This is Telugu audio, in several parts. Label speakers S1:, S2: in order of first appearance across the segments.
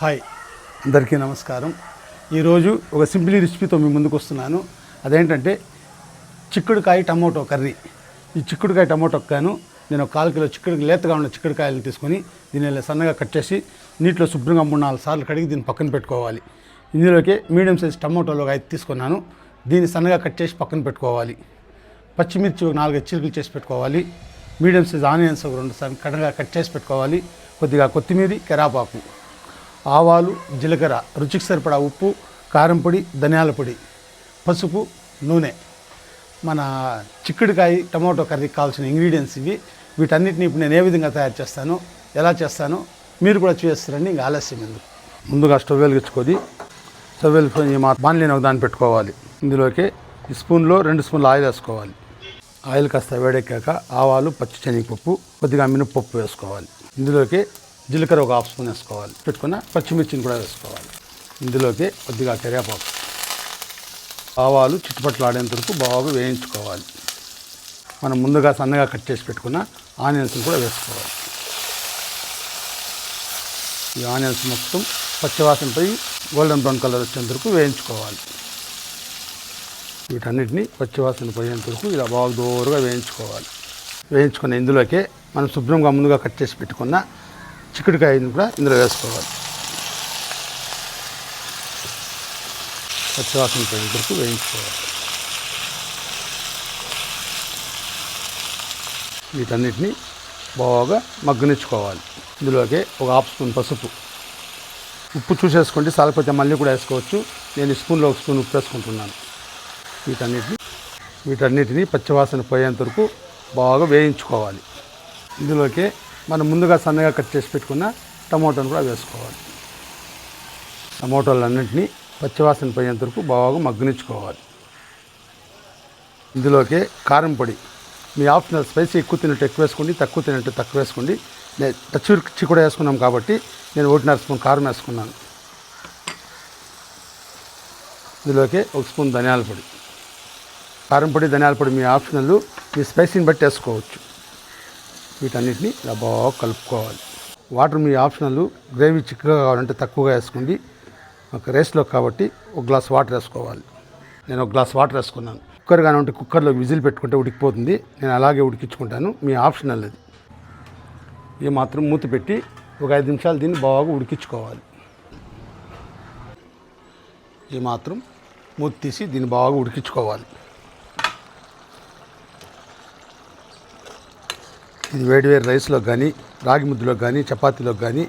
S1: హాయ్. అందరికీ నమస్కారం. ఈరోజు ఒక సింప్లీ రెసిపీతో మీ ముందుకు వస్తున్నాను. అదేంటంటే చిక్కుడుకాయ టమోటో కర్రీ. ఈ చిక్కుడుకాయ టమోటో కాను నేను ఒక కాలు కిలో చిక్కుడు లేతగా ఉన్న చిక్కుడుకాయలు తీసుకొని దీన్ని సన్నగా కట్ చేసి నీటిలో శుభ్రంగా మూడు నాలుగు సార్లు కడిగి దీన్ని పక్కన పెట్టుకోవాలి. ఇందులోకి మీడియం సైజ్ టమోటోలో ఒక ఐదు తీసుకున్నాను. దీన్ని సన్నగా కట్ చేసి పక్కన పెట్టుకోవాలి. పచ్చిమిర్చి ఒక నాలుగు చిలుకలు చేసి పెట్టుకోవాలి. మీడియం సైజ్ ఆనియన్స్ ఒక రెండు సార్లు కడగా కట్ చేసి పెట్టుకోవాలి. కొద్దిగా కొత్తిమీర కరాపాకు. ఆవాలు జీలకర్ర రుచికి సరిపడా ఉప్పు కారం పొడి ధనియాల పొడి పసుపు నూనె. మన చిక్కుడుకాయ టమాటో కర్రీకి కావాల్సిన ఇంగ్రీడియంట్స్ ఇవి. వీటన్నిటిని ఇప్పుడు నేను ఏ విధంగా తయారు చేస్తాను ఎలా చేస్తాను మీరు కూడా చేస్తారండి ఇంకా ఆలస్యం ఎందుకు. ముందుగా స్టవ్ వెలిగించుకొని స్టవ్ వెలిగించుకొని మా బాణలిని ఒక దాన్ని పెట్టుకోవాలి. ఇందులోకి ఈ స్పూన్లో రెండు స్పూన్లు ఆయిల్ వేసుకోవాలి. ఆయిల్ కాస్త వేడెక్కాక ఆవాలు పచ్చి శనగపప్పు కొద్దిగా మినపప్పు వేసుకోవాలి. ఇందులోకి జీలకర్ర ఒక హాఫ్ స్పూన్ వేసుకోవాలి. పెట్టుకున్న పచ్చిమిర్చిని కూడా వేసుకోవాలి. ఇందులోకి కొద్దిగా కరివేపాకు. ఆవాలు చుట్టుపట్లు ఆడేంత వరకు బాగా వేయించుకోవాలి. మనం ముందుగా సన్నగా కట్ చేసి పెట్టుకున్న ఆనియన్స్ని కూడా వేసుకోవాలి. ఈ ఆనియన్స్ మొత్తం పచ్చివాసన గోల్డెన్ బ్రౌన్ కలర్ వచ్చేంత వరకు వేయించుకోవాలి. వీటన్నిటిని పచ్చివాసన పోయేంత వరకు ఇలా బాగా దూరగా వేయించుకోవాలి. వేయించుకున్న ఇందులోకే మనం శుభ్రంగా ముందుగా కట్ చేసి పెట్టుకున్న చిక్కుడుకాయని కూడా ఇందులో వేసుకోవాలి. పచ్చివాసన పోయేంత వరకు వేయించుకోవాలి. వీటన్నిటిని బాగా మగ్గనిచ్చుకోవాలి. ఇందులోకి ఒక హాఫ్ స్పూన్ పసుపు. ఉప్పు చూసేసుకోండి సాలకపోతే మళ్ళీ కూడా వేసుకోవచ్చు. నేను స్పూన్లో ఒక స్పూన్ ఉప్పు వేసుకుంటున్నాను. వీటన్నిటిని వీటన్నిటిని పచ్చివాసన పోయేంత వరకు బాగా వేయించుకోవాలి. ఇందులోకి మనం ముందుగా సన్నగా కట్ చేసి పెట్టుకున్న టమోటాను కూడా వేసుకోవాలి. టమోటాలన్నింటినీ పచ్చివాసన పోయేంత వరకు బాగా మగ్గనిచ్చుకోవాలి. ఇందులోకి కారం పొడి. మీ ఆప్షనల్ స్పైసీ ఎక్కువ తిన్నట్టు ఎక్కువ వేసుకోండి తక్కువ తిన్నట్టు తక్కువ వేసుకోండి. నేను పచ్చిమిర్చి కూడా వేసుకున్నాం కాబట్టి నేను ఒకటిన్నర స్పూన్ కారం వేసుకున్నాను. ఇందులోకి ఒక స్పూన్ ధనియాల పొడి. కారం పొడి ధనియాల పొడి మీ ఆప్షనల్ మీ స్పైసీని బట్టి వేసుకోవచ్చు. వీటన్నిటిని ఇలా బాగా కలుపుకోవాలి. వాటర్ మీ ఆప్షనల్ గ్రేవీ చిక్కగా కావాలంటే తక్కువగా వేసుకోండి. ఒక రైస్లో కాబట్టి ఒక గ్లాస్ వాటర్ వేసుకోవాలి. నేను ఒక గ్లాస్ వాటర్ వేసుకున్నాను. కుక్కర్ కానీ ఉంటే కుక్కర్లో విజిల్ పెట్టుకుంటే ఉడికిపోతుంది. నేను అలాగే ఉడికించుకుంటాను. మీ ఆప్షనల్ అది. ఇది మాత్రం మూత పెట్టి ఒక ఐదు నిమిషాలు దీన్ని బాగా ఉడికించుకోవాలి. ఈ మాత్రం మూత తీసి దీన్ని బాగా ఉడికించుకోవాలి. ఇది వేడివేడి రైస్లో కానీ రాగి ముద్దలో కానీ చపాతీలో కానీ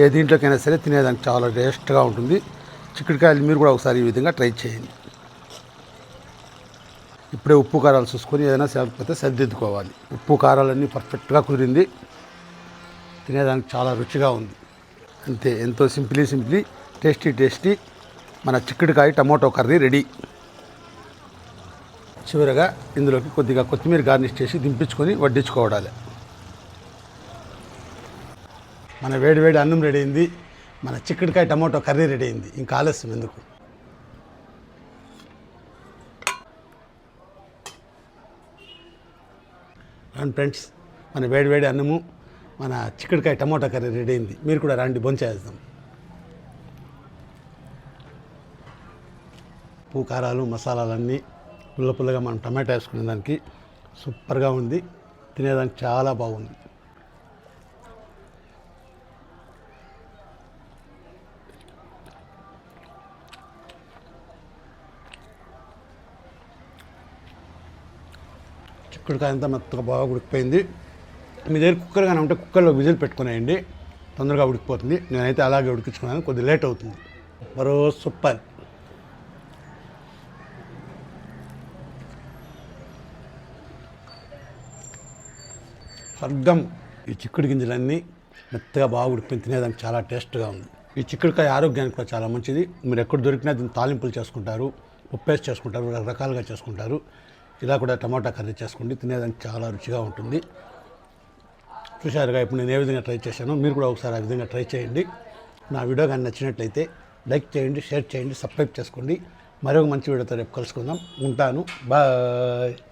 S1: ఏ దీంట్లోకైనా సరే తినేదానికి చాలా టేస్ట్గా ఉంటుంది. చిక్కుడుకాయలు మీరు కూడా ఒకసారి ఈ విధంగా ట్రై చేయండి. ఇప్పుడే ఉప్పు కారాలు చూసుకొని ఏదైనా సరిపోతే సరిదిద్దుకోవాలి. ఉప్పు కారాలన్నీ పర్ఫెక్ట్గా కుదిరింది. తినేదానికి చాలా రుచిగా ఉంది. అంతే ఎంతో సింప్లీ సింప్లీ టేస్టీ టేస్టీ మన చిక్కుడుకాయ టమోటో కర్రీ రెడీ. చివరగా ఇందులోకి కొద్దిగా కొత్తిమీర గార్నిష్ చేసి దింపించుకొని వడ్డించుకోవడాలి. మన వేడివేడి అన్నం రెడీ అయింది. మన చిక్కుడుకాయ టమోటో కర్రీ రెడీ అయింది. ఇంకా ఆలస్యం ఎందుకు? అండ్ ఫ్రెండ్స్ మన వేడివేడి అన్నము మన చిక్కుడుకాయ టమోటా కర్రీ రెడీ అయింది. మీరు కూడా రండి భోంచేద్దాం. ఉప్పు కారాలు మసాలాలన్నీ పుల్ల పుల్లగా మనం టమాటా వేసుకునే దానికి సూపర్గా ఉంది. తినేదానికి చాలా బాగుంది. చిక్కుడుకాయ అంతా మెత్తగా బాగా ఉడికిపోయింది. మీ దగ్గర కుక్కర్ కానీ ఉంటే కుక్కర్లో విజిల్ పెట్టుకునేయండి. తొందరగా ఉడికిపోతుంది. నేనైతే అలాగే ఉడికించుకున్నాను. కొద్దిగా లేట్ అవుతుంది. మరో సూపర్ స్వర్గం ఈ చిక్కుడు గింజలన్నీ మెత్తగా బాగా ఉడికిపోయి తినేదానికి చాలా టేస్ట్గా ఉంది. ఈ చిక్కుడుకాయ ఆరోగ్యానికి కూడా చాలా మంచిది. మీరు ఎక్కడ దొరికినా దీన్ని తాలింపులు చేసుకుంటారు ఉప్పేసి చేసుకుంటారు రకరకాలుగా చేసుకుంటారు. ఇలా కూడా టమాటా కర్రీ చేసుకోండి. తినేదానికి చాలా రుచిగా ఉంటుంది. చూశారుగా ఇప్పుడు నేను ఏ విధంగా ట్రై చేశానో మీరు కూడా ఒకసారి ఆ విధంగా ట్రై చేయండి. నా వీడియో కానీ నచ్చినట్లయితే లైక్ చేయండి షేర్ చేయండి సబ్స్క్రైబ్ చేసుకోండి. మరొక మంచి వీడియోతో రేపు కలుసుకుందాం. ఉంటాను. బాయ్.